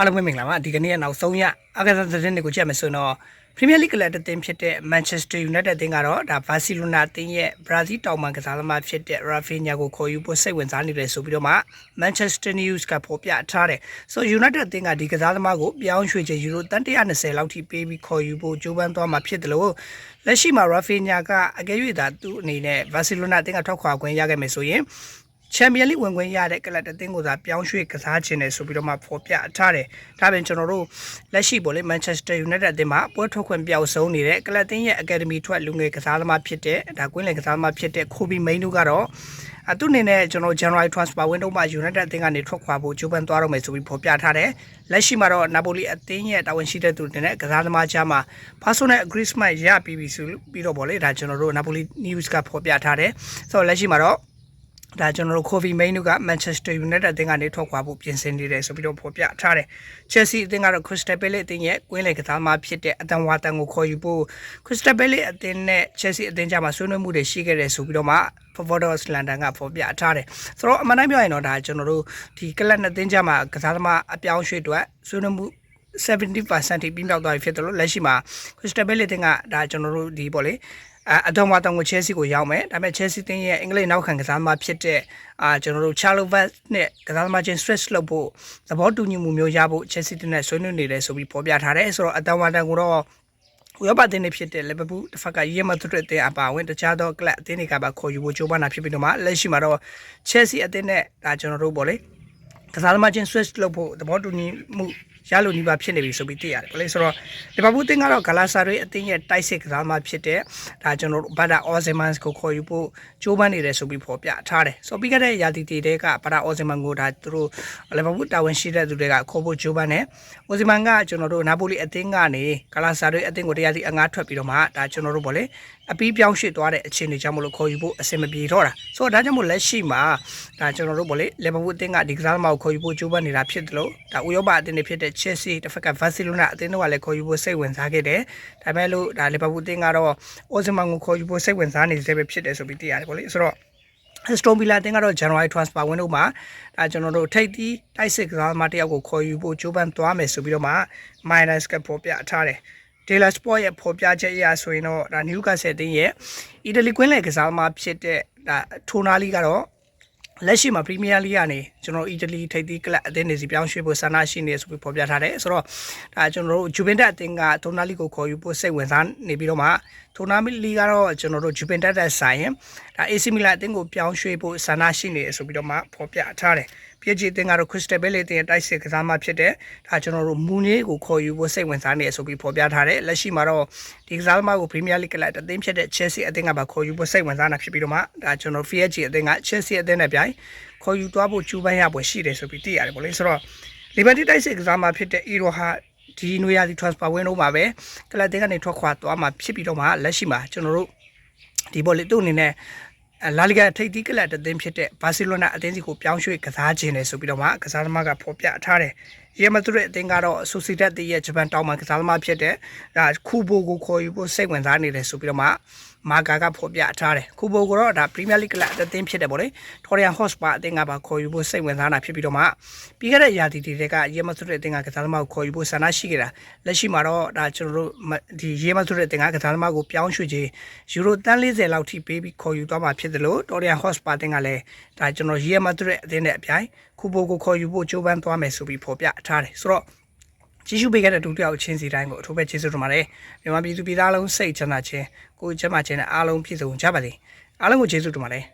အားလုံးပဲမင်္ဂလာပါဒီကနေ့ကနောက်ဆုံးရအကစားသတင်းတွေကိုကြည့်မယ်ဆိုတော့ Premier League ကလပ်အသင်းဖြစ်တဲ့ Manchester United အသင်းကတော့ဒါ Barcelona အသင်းရဲ့ Brazil တောင်ပံကစားသမားဖြစ်တဲ့ Rafinha ကိုခေါ်ယူဖို့စိတ်ဝင်စားနေတယ်ဆိုပြီးတော့မှ Manchester News ကဖော်ပြထားတယ်။ So United အသင်းကဒီကစားသမားကိုပြောင်းရွှေ့ချေယူရိုတန်120လောက်ထိပေးပြီးခေါ်ယူဖို့ကြိုးပမ်းသွားမှာဖြစ်တယ်လို့လက်ရှိမှာ Rafinha ကအကယ်၍သာသူ့အနေနဲ့ Barcelona အသင်းကထွက်ခွာခွင့်ရခဲ့မယ်ဆိုရင် ချန်ပီယံလိဝင်ခွင့်ရတဲ့ကလပ်အသင်းကိုသာပြောင်းရွှေ့ကစားခြင်းတယ်ဆိုပြီးတော့မှဖော်ပြထားတယ်။ဒါပြင်ကျွန်တော်တို့လက်ရှိပေါ့လေ Manchester United အသင်းမှာပွဲထွက်ခွင့်ပြောက်ဆုံးနေတဲ့ကလပ်အသင်းရဲ့ Academy ထွက်လူငယ်ကစားသမားဖြစ်တဲ့ဒါကွင်းလယ်ကစားသမားဖြစ်တဲ့ Kobe Mainoo ကတော့အသူအနေနဲ့ကျွန်တော် January transfer window မှာ United အသင်းကနေထွက်ခွာဖို့ကြိုးပမ်းသွားတော့မယ်ဆိုပြီးဖော်ပြထားတယ်။လက်ရှိမှာတော့ Napoli အသင်းရဲ့တာဝန်ရှိတဲ့သူတွေနဲ့ကစားသမားကြားမှာ personal agreement ရပြီးပြီဆိုပြီးတော့ပေါ့လေဒါကျွန်တော်တို့ Napoli News ကဖော်ပြထားတယ်။ဆိုတော့လက်ရှိမှာတော့ ဒါကျွန်တော်တို့ Kobe Mainoo က Manchester United အသင်းကနေထွက်ခွာဖို့ပြင်ဆင်နေတယ်ဆိုပြီးတော့ဖော်ပြထားတယ်။ Chelsea အသင်းကတော့ Crystal Palace အသင်းရဲ့ကွင်းလယ်ကစားသမားဖြစ်တဲ့အတန်ဝါတန်ကိုခေါ်ယူဖို့ Crystal Palace အသင်းနဲ့ Chelsea အသင်းကြားမှာဆွေးနွေးမှုတွေရှိခဲ့တယ်ဆိုပြီးတော့မှ Forwards London ကဖော်ပြထားတယ်။ဆိုတော့အမှန်တမ်းပြောရင်တော့ဒါကျွန်တော်တို့ဒီကလပ်နှစ်သင်းကြားမှာကစားသမားအပြောင်းရွှေ့အတွက်ဆွေးနွေးမှု70%ထိပြီးမြောက်သွားပြီဖြစ်တယ်လို့လက်ရှိမှာ Crystal Palace တင်ကဒါကျွန်တော်တို့ဒီပေါ့လေ အအတော်မတောင်ကို Chelsea ကိုရောက်မယ်ဒါပေမဲ့ Chelsea တင်ရဲ့အင်္ဂလိပ်နောက်ခံကစားသမားဖြစ်တဲ့အာကျွန်တော်တို့ Charlotte နဲ့ကစားသမားချင်း stress လုပ်ဖို့သဘောတူညီမှုမျိုးရဖို့ Chelsea တင်နဲ့ဆွေးနွေးနေတယ်ဆိုပြီးဖော်ပြထားတယ်ဆိုတော့အတော်မတောင်ကိုတော့ဥရောပအသင်းတွေဖြစ်တဲ့လီဗာပူးတစ်ဖက်ကရီယယ်မက်ဒရစ်အသင်းအပါအဝင်တခြားသောကလပ်အသင်းတွေကပါခေါ်ယူဖို့ကြိုးပမ်းတာဖြစ်ပြီးတော့မှလက်ရှိမှာတော့ Chelsea အသင်းနဲ့ဒါကျွန်တော်တို့ပေါ့လေကစားသမားချင်း switch လုပ်ဖို့သဘောတူညီမှု ရလို့နီးပါဖြစ်နေပြီဆိုပြီးသိရတယ်ဗလေဆိုတော့လီဗာပူးအသင်းကတော့ဂလာဆာရီအသင်းရဲ့တိုက်စစ်ကစားသမားဖြစ်တဲ့ဒါကျွန်တော်တို့ဘာဒါအော်ဇီမန်ကိုခေါ်ယူဖို့ကြိုးပမ်းနေတယ်ဆိုပြီးဖော်ပြထားတယ်ဆိုပြီးခဲ့တဲ့ရာသီတည်တဲ့ကဘာဒါအော်ဇီမန်ကိုဒါသူတို့လီဗာပူးတာဝန်ရှိတဲ့သူတွေကခေါ်ဖို့ကြိုးပမ်းတယ်အော်ဇီမန်ကကျွန်တော်တို့နာပိုလီအသင်းကနေဂလာဆာရီအသင်းကိုတရားစီအငားထွက်ပြီးတော့မှဒါကျွန်တော်တို့ဗောလေအပီးပြောင်းရွှေ့သွားတဲ့အခြေအနေကြောင့်မလို့ခေါ်ယူဖို့အဆင်မပြေတော့တာဆိုတော့ဒါကြောင့်မို့လက်ရှိမှာဒါကျွန်တော်တို့ဗောလေလီဗာပူးအသင်းကဒီကစားသမားကိုခေါ်ယူဖို့ကြိုးပမ်းနေတာဖြစ်တယ်လို့ဒါဥရောပအသင်းတွေဖြစ်တဲ့ Chelsea တစ်ဖက်က Barcelona အသင်းတို့ကလည်းခေါ်ယူဖို့စိတ်ဝင်စားခဲ့တယ်ဒါပေမဲ့လို့ဒါလီဗာပူးအသင်းကတော့အိုဇမန်ကိုခေါ်ယူဖို့စိတ်ဝင်စားနေသေးပဲဖြစ်တယ်ဆိုပြီးသိရတယ်ဗောလေဆိုတော့ Aston Villa တင်ကတော့ January transfer window မှာဒါကျွန်တော်တို့ထိပ်သီးတိုက်စစ်ကစားသမားတယောက်ကိုခေါ်ယူဖို့ကြိုးပမ်းသွားမယ်ဆိုပြီးတော့မှ Minus ကပေါ်ပြထားတယ် Taylor Sport ရဲ့ဖော်ပြချက်အရဆိုရင်တော့ဒါ Newcastle တင်ရဲ့အီတလီကွင်းလယ်ကစားသမားဖြစ်တဲ့ဒါထိုနာလီကတော့ လက်ရှိမှာပရီးမီးယားလိကနေကျွန်တော်အီတလီထိပ်သီးကလပ်အသင်းတွေစီပြောင်းရွှေ့ဖို့ဆန္ဒရှိနေဆိုပြီးဖော်ပြထားတယ်ဆိုတော့ဒါကျွန်တော်တို့ဂျူဗင်တက်အသင်းကထိုနာလီကိုခေါ်ယူဖို့စိတ်ဝင်စားနေပြီးတော့မှထိုနာလီကတော့ကျွန်တော်တို့ဂျူဗင်တက်တက်ဆိုင်ရင်ဒါ AC Milan အသင်းကိုပြောင်းရွှေ့ဖို့ဆန္ဒရှိနေဆိုပြီးတော့မှဖော်ပြထားတယ် ပြည်ကြီးအသင်းကတော့ Crystal Palace အသင်းရဲ့တိုက်စစ်ကစားမှဖြစ်တဲ့ဒါကျွန်တော်တို့မူနီကိုခေါ်ယူဖို့စိတ်ဝင်စားနေဆိုပြီးဖော်ပြထားတယ်လက်ရှိမှာတော့ဒီကစားသမားကို Premier League ကလပ်အသင်းဖြစ်တဲ့ Chelsea အသင်းကပါခေါ်ယူဖို့စိတ်ဝင်စားတာဖြစ်ပြီးတော့မှဒါကျွန်တော် PSG အသင်းက Chelsea အသင်းနဲ့ပြိုင်ခေါ်ယူသွားဖို့ကြိုးပမ်းရပွဲရှိတယ်ဆိုပြီးသိရတယ်ပေါ့လေဆိုတော့ Liberty တိုက်စစ်ကစားမှဖြစ်တဲ့ Iro ဟာဒီနွေရာသီ transfer window မှာပဲကလပ်အသင်းကနေထွက်ခွာသွားမှာဖြစ်ပြီးတော့မှလက်ရှိမှာကျွန်တော်တို့ဒီဘောလေသူ့အနေနဲ့ လာလီဂါထိပ်သီးကလပ်အသင်းဖြစ်တဲ့ဘာစီလိုနာအသင်းစီကိုပြောင်းရွှေ့ကစားခြင်းတယ်ဆိုပြီးတော့မှကစားသမားကဖော်ပြထားတယ်။ရီယယ်မက်ဒရစ်အသင်းကတော့ဆိုစီဒတ်ရဲ့ဂျပန်တောင်မှကစားသမားဖြစ်တဲ့ဒါခူဘိုကိုခေါ်ယူဖို့စိတ်ဝင်စားနေတယ်ဆိုပြီးတော့မှမာကာကဖော်ပြထားတယ်။ခူဘိုကတော့ဒါပရီးမီးယားလိဂ်ကလပ်အသင်းဖြစ်တယ်ပေါ့လေ။ထော်ရီယန်ဟော့စပါအသင်းကပါခေါ်ယူဖို့စိတ်ဝင်စားတာဖြစ်ပြီးတော့မှပြီးခဲ့တဲ့ရာသီတွေကရီယယ်မက်ဒရစ်အသင်းကကစားသမားကိုခေါ်ယူဖို့ဆန္ဒရှိခဲ့တာ။လက်ရှိမှာတော့ဒါကျွန်တော်တို့ဒီရီယယ်မက်ဒရစ်အသင်းကကစားသမားကိုပြောင်းရွှေ့ခြင်းယူရိုတန်40လောက်ထိပေးပြီးခေါ်ယူသွားမှာဖြစ်တယ်လို့တော်ရီယန်ဟော့စပါအသင်းကလည်းဒါကျွန်တော်ရီယယ်မက်ဒရစ်အသင်းနဲ့အပြိုင် ခူဘိုကိုခေါ်ယူဖို့ကြိုးပမ်းသွားမယ်ဆိုပြီးဖော်ပြထားတယ်။ဆိုတော့ကြည့်ရှုပေးခဲ့တဲ့ဒုတိယချင်းစီတိုင်းကိုအထူးပဲကျေးဇူးတင်ပါတယ်မြန်မာပြည်သူပြည်သားလုံးစိတ်ချမ်းသာခြင်းကိုယ်ချမ်းသာခြင်းနဲ့အားလုံးပြည့်စုံကြပါစေအားလုံးကိုကျေးဇူးတင်ပါတယ်